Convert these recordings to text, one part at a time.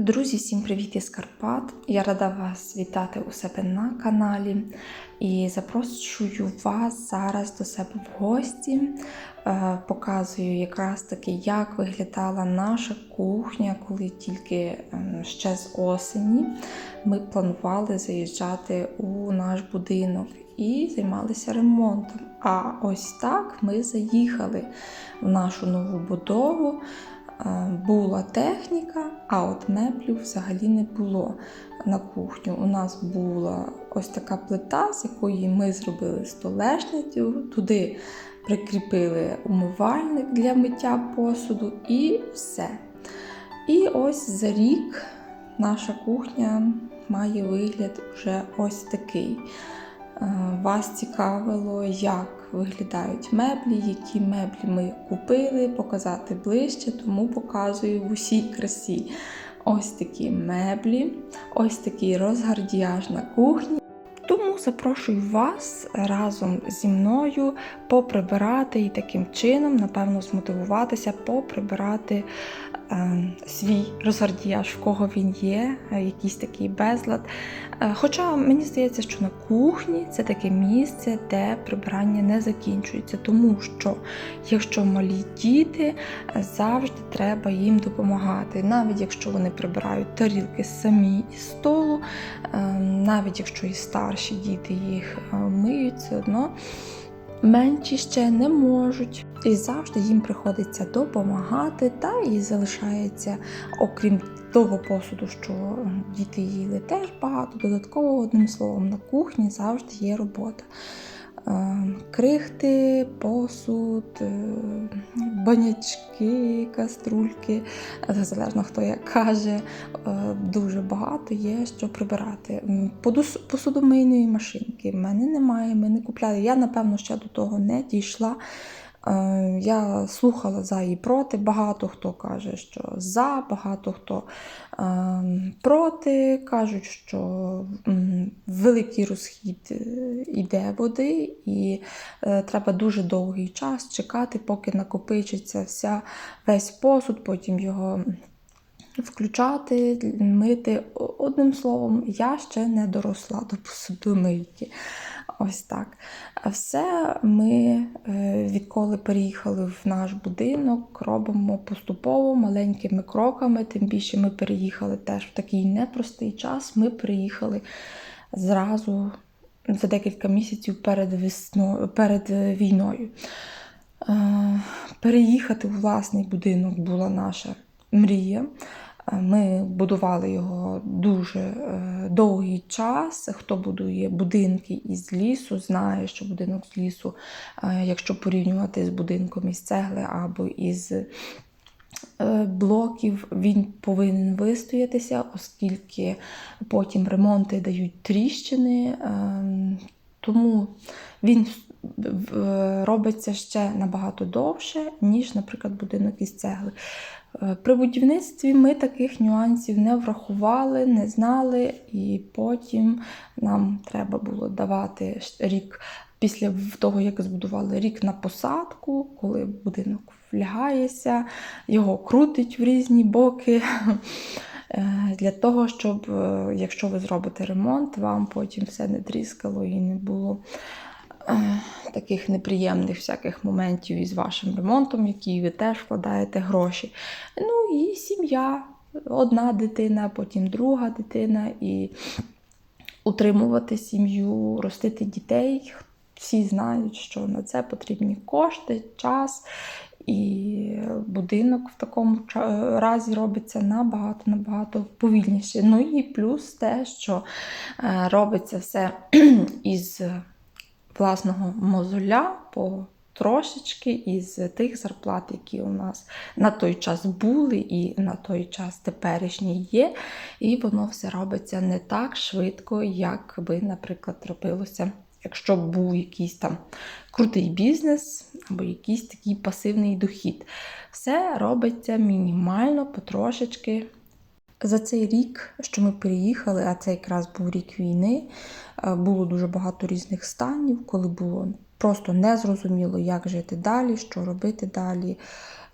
Друзі, всім привіт із Карпат! Я рада вас вітати у себе на каналі і запрошую вас зараз до себе в гості. Е, Показую якраз таки, як виглядала наша кухня, коли тільки ем, ще з осені ми планували заїжджати у наш будинок і займалися ремонтом. А ось так ми заїхали в нашу нову будову. Е, була техніка, а от меблів взагалі не було на кухню. У нас була ось така плита, з якої ми зробили столешницю, туди прикріпили умивальник для миття посуду і все. І ось за рік наша кухня має вигляд вже ось такий. Е, Вас цікавило, як виглядають меблі, які меблі ми купили, показати ближче, тому показую в усій красі. Ось такі меблі, ось такий розгардіяж на кухні. Тому запрошую вас разом зі мною поприбирати і таким чином, напевно, змотивуватися, поприбирати свій розгардіяж, в кого він є, е, якийсь такий безлад. Е, Хоча мені здається, що на кухні це таке місце, де прибирання не закінчується, тому що якщо малі діти, е, завжди треба їм допомагати, навіть якщо вони прибирають тарілки самі із столу, е, навіть якщо і старші діти їх е, миють, все одно менші ще не можуть. І завжди їм приходиться допомагати, та і залишається, окрім того посуду, що діти їли, теж багато. Додатково, одним словом, на кухні завжди є робота. Е, Крихти, посуд, е, банячки, каструльки, залежно хто як каже, е, дуже багато є що прибирати. Посудомийної машинки в мене немає, ми не купляли. Я, напевно, ще до того не дійшла. Е, Я слухала за і проти. Багато хто каже, що за, багато хто е, проти. Кажуть, що великий розхід е, іде води, і треба дуже довгий час чекати, поки накопичиться вся весь посуд, потім його. Включати, мити. Одним словом, я ще не доросла до посудомийки. Ось так. Все ми, е, відколи переїхали в наш будинок, робимо поступово маленькими кроками. Тим більше ми переїхали теж в такий непростий час. Ми переїхали зразу за декілька місяців перед, весно, перед війною. Е, Переїхати у власний будинок була наша мрія. Ми будували його дуже е, довгий час. Хто будує будинки із лісу, знає, що будинок з лісу, е, якщо порівнювати з будинком із цегли або із е, блоків, він повинен вистоятися, оскільки потім ремонти дають тріщини. Тому він робиться ще набагато довше, ніж, наприклад, будинок із цегли. При будівництві ми таких нюансів не врахували, не знали, і потім нам треба було давати рік після того, як збудували рік на посадку, коли будинок влягається, його крутить в різні боки. Е, Для того, щоб, е, якщо ви зробите ремонт, вам потім все не тріскало і не було таких неприємних всяких моментів із вашим ремонтом, який ви теж вкладаєте гроші. Ну і сім'я, одна дитина, потім друга дитина, і утримувати сім'ю, ростити дітей. Всі знають, що на це потрібні кошти, час. І будинок в такому разі робиться набагато набагато повільніше. Ну і плюс те, що е, робиться все із власного мозоля по трошечки із тих зарплат, які у нас на той час були, і на той час теперішні є. І воно все робиться не так швидко, як би, наприклад, робилося, якщо б був якийсь там крутий бізнес або якийсь такий пасивний дохід. Все робиться мінімально, потрошечки. За цей рік, що ми переїхали, а це якраз був рік війни, е, було дуже багато різних станів, коли було просто незрозуміло, як жити далі, що робити далі.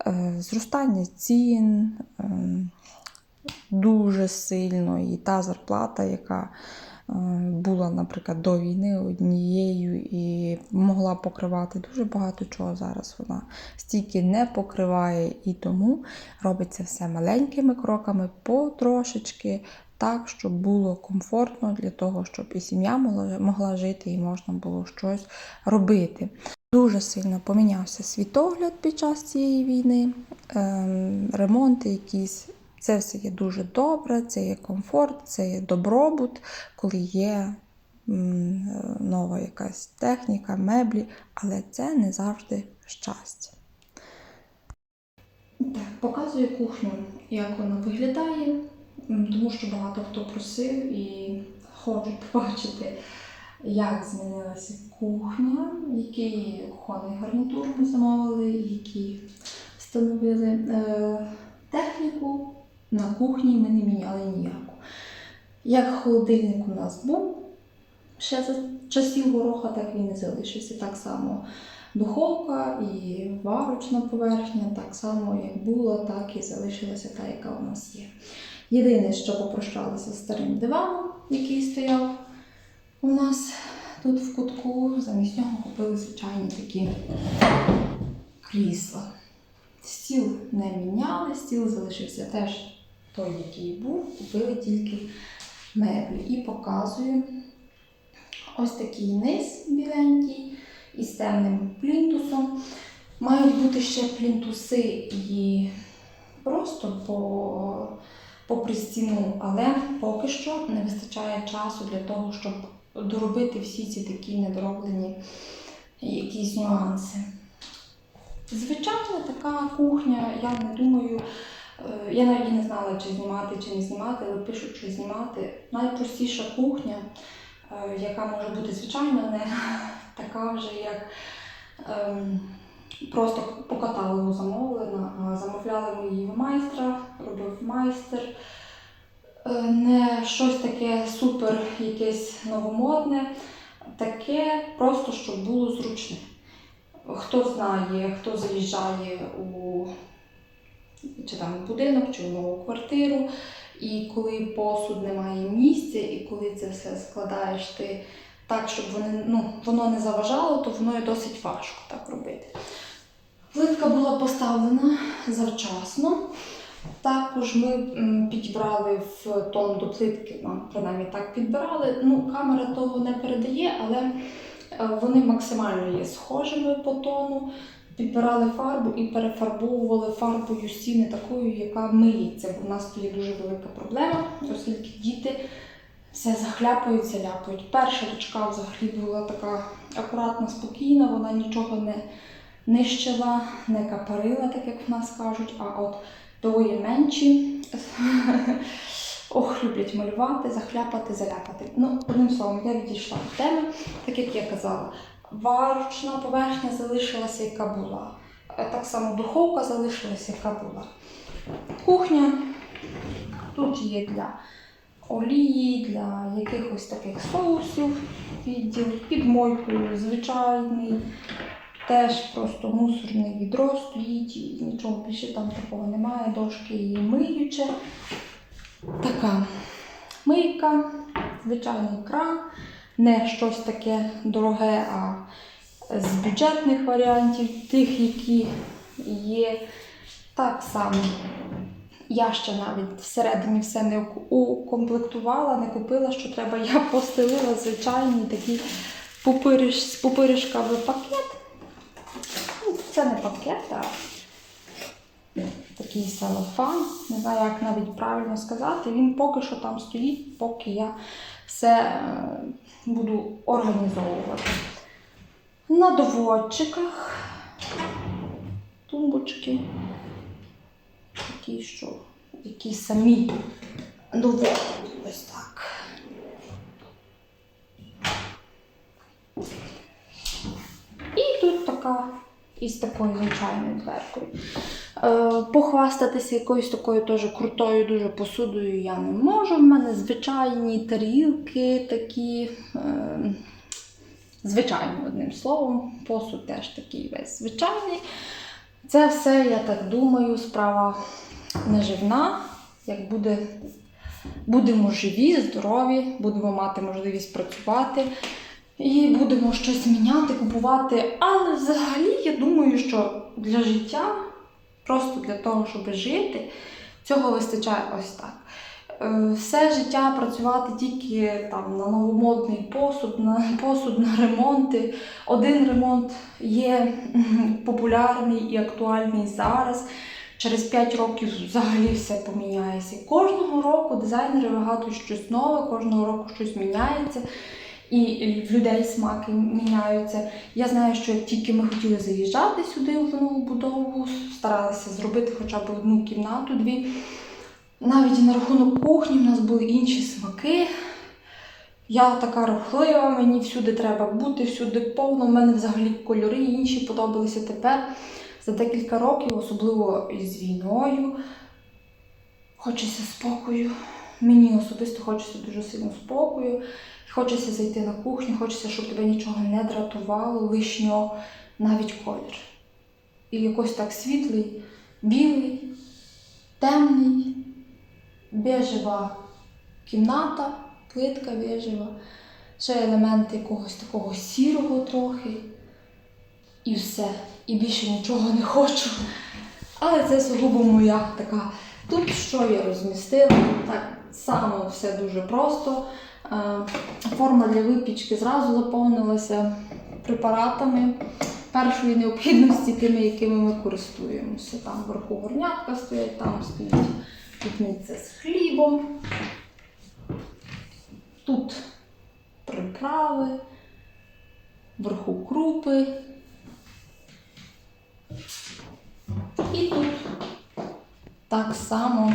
Е, Зростання цін, ем, дуже сильно. І та зарплата, яка була, наприклад, до війни однією і могла покривати дуже багато чого зараз. Вона стільки не покриває, і тому робиться все маленькими кроками, потрошечки, так, щоб було комфортно для того, щоб і сім'я могла, могла жити, і можна було щось робити. Дуже сильно помінявся світогляд під час цієї війни, ем, ремонти якісь. Це все є дуже добре, це є комфорт, це є добробут, коли є е, нова якась техніка, меблі, але це не завжди щастя. Так, показую кухню, як вона виглядає, тому що багато хто просив і хочуть побачити, як змінилася кухня, який кухонний гарнітур ми замовили, які встановили е, техніку. На кухні ми не міняли ніяку. Як холодильник у нас був ще за часів гороха, так він і залишився. Так само духовка і варочна поверхня, так само як була, так і залишилася та, яка у нас є. Єдине, що попрощалися з старим диваном, який стояв у нас тут в кутку, замість нього купили звичайні такі крісла. Стіл не міняли, стіл залишився теж той, який був, купили тільки меблі. І показую ось такий низ біленький із темним плінтусом. Мають бути ще плінтуси і просто по, попри стіну, але поки що не вистачає часу для того, щоб доробити всі ці такі недороблені якісь нюанси. Звичайна така кухня, я не думаю, я навіть не знала, чи знімати, чи не знімати, але пишуть, що знімати. Найпростіша кухня, е, яка може бути звичайно не така вже, як ем, просто по каталогу замовлена. а Замовляли ми її в майстра, робив майстер. Е, Не щось таке супер, якесь новомодне, таке просто, щоб було зручне. Хто знає, хто заїжджає у чи там будинок, чи в нову квартиру, і коли посуд не має місця, і коли це все складаєш ти так, щоб вони, ну, воно не заважало, то воно і досить важко так робити. Плитка була поставлена завчасно. Також ми підібрали в тон до плитки, нам принаймні так підбирали. Ну, камера того не передає, але е, вони максимально є схожими по тону. Підбирали фарбу і перефарбовували фарбою стіни такою, яка миється. Бо в нас тут є дуже велика проблема, оскільки діти все захляпуються, ляпають. Перша дочка взагалі була така акуратна, спокійна, вона нічого не нищила, не капарила, так як в нас кажуть. А от двоє менші ох, люблять малювати, захляпати, заляпати. Ну, одним словом, я відійшла від теми, так як я казала. Варочна поверхня залишилася, яка була. Е, Так само духовка залишилася, яка була. Кухня тут є для олії, для якихось таких соусів відділ, під мойкою звичайний. Теж просто мусорне відро стоїть, нічого більше там такого немає, дошки її миюче. Така мийка, звичайний кран, не щось таке дороге, а з бюджетних варіантів, тих, які є. Так само. Я ще навіть всередині все не укомплектувала, не купила, що треба. Я постелила звичайний такий пупириш, пупиришковий пакет. Ну, Це не пакет, а такий целофан. Не знаю, як навіть правильно сказати. Він поки що там стоїть, поки я все е, буду організовувати. На доводчиках тумбочки. Такі, що які самі доводять. Ось так. І тут така із такою звичайною дверкою. Е, похвастатися якоюсь такою теж крутою дуже посудою я не можу. В мене звичайні тарілки такі. Е, звичайні, одним словом, посуд теж такий весь звичайний. Це все, я так думаю, справа наживна. як буде, будемо живі, здорові, будемо мати можливість працювати і будемо щось міняти, купувати. Але взагалі думаю, що для життя, просто для того, щоб жити, цього вистачає ось так. Е, Все життя працювати тільки там на новомодний посуд, на посуд, на ремонти. Один ремонт є популярний і актуальний зараз. Через 5 років взагалі все поміняється. Кожного року дизайнери вигадують щось нове, кожного року щось міняється. І в людей смаки міняються. Я знаю, що тільки ми хотіли заїжджати сюди в нову будову, старалися зробити хоча б одну кімнату, дві. Навіть на рахунок кухні в нас були інші смаки. Я така рухлива, мені всюди треба бути, всюди повно. У мене взагалі кольори інші подобалися тепер. За декілька років, особливо із війною, хочеться спокою. Мені особисто хочеться дуже сильно спокою. Хочеться зайти на кухню, хочеться, щоб тебе нічого не дратувало, лишнього, навіть колір. І якось так світлий, білий, темний, бежева кімната, плитка бежева, ще елементи якогось такого сірого трохи. І все. І більше нічого не хочу. Але це сугубо моя така. Тут що я розмістила? Так само все дуже просто. Е, Форма для випічки зразу заповнилася препаратами першої необхідності, тими, якими ми користуємося. Там вверху горнятка стоять, там стоїть пітниця з хлібом. Тут приправи, вверху крупи. І тут так само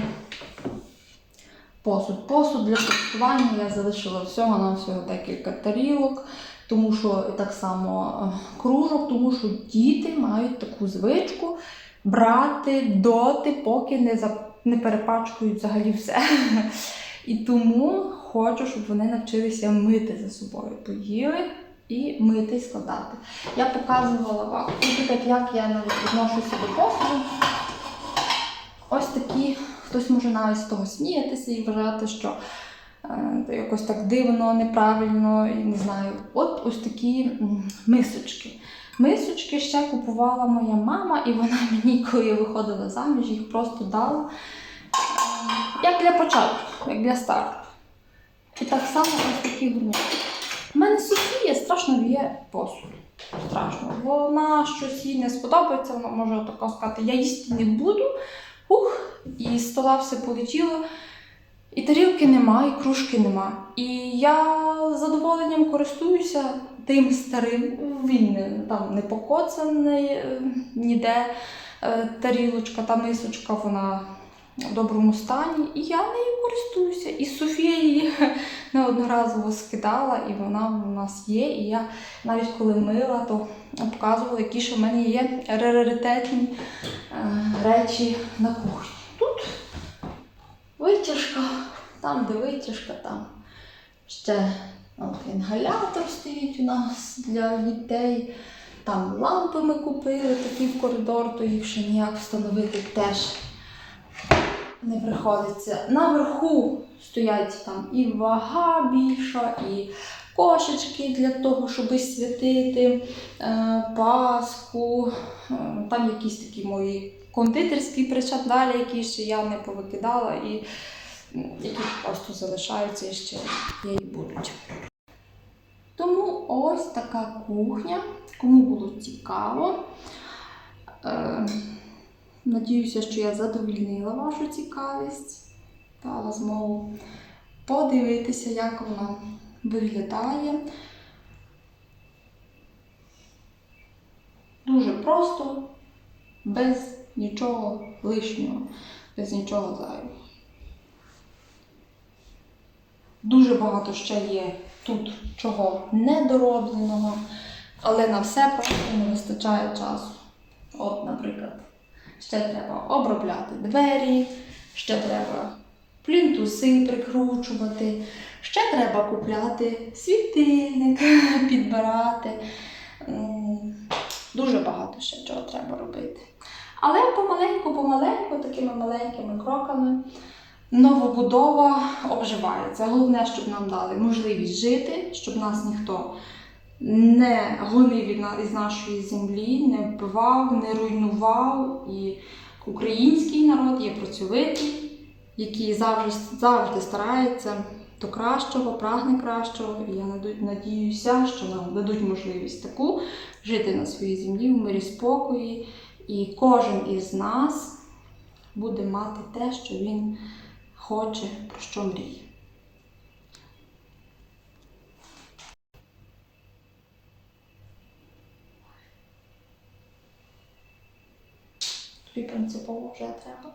посуд. Посуд для користування я залишила всього на всього декілька тарілок, тому що і так само е, кружок, тому що діти мають таку звичку брати доти, поки не, за, не перепачкують взагалі все. І тому хочу, щоб вони навчилися мити за собою. Поїли і мити і складати. Я показувала вам, як я відношуся до посуду. Ось такі, хтось може навіть з того сміятися і вважати, що е, якось так дивно, неправильно, і не знаю. От ось такі мисочки. Мисочки ще купувала моя мама, і вона мені, коли я виходила заміж, їх просто дала. е, Як для початку, як для старту. І так само ось такі гурняки. У мене Софія страшно в'є посуд. Страшно. Вона щось їй не сподобається, вона може тако сказати, я їсти не буду. Ух, і з стола все полетіло. І тарілки нема, і кружки нема. І я з задоволенням користуюся тим старим. Він там не покоцаний е, ніде. Е, Тарілочка та мисочка, вона доброму стані. І я нею користуюся. І Софія її неодноразово скидала, і вона в нас є. І я навіть коли мила, то показувала, які ж в мене є раритетні е, речі на кухні. Тут витяжка, там, де витяжка, там ще от, інгалятор стоїть у нас для дітей. Там лампи ми купили, такі в коридор, то їх ще ніяк встановити теж не приходиться. Наверху стоять там і вага більша, і кошечки для того, щоб святити е, Пасху. Е, Там якісь такі мої кондитерські причандалі, які ще я не повикидала, і які просто залишаються і ще є і будуть. Тому ось така кухня. Кому було цікаво. Надіюся, що я задовільнила вашу цікавість, дала змогу подивитися, як вона виглядає. Дуже просто, без нічого лишнього, без нічого зайвого. Дуже багато ще є тут чого недоробленого, але на все просто не вистачає часу. От, наприклад, ще треба обробляти двері, ще треба плінтуси прикручувати, ще треба купляти світильник, підбирати. Дуже багато ще чого треба робити. Але помаленьку-помаленьку, такими маленькими кроками новобудова обживається. Головне, щоб нам дали можливість жити, щоб нас ніхто не гонив із нашої землі, не вбивав, не руйнував. І український народ є працьовитий, який завжди, завжди старається до кращого, прагне кращого. І я надіюся, що нам дадуть можливість таку жити на своїй землі в мирі спокої. І кожен із нас буде мати те, що він хоче, про що мріє. Тобі принципово вже треба.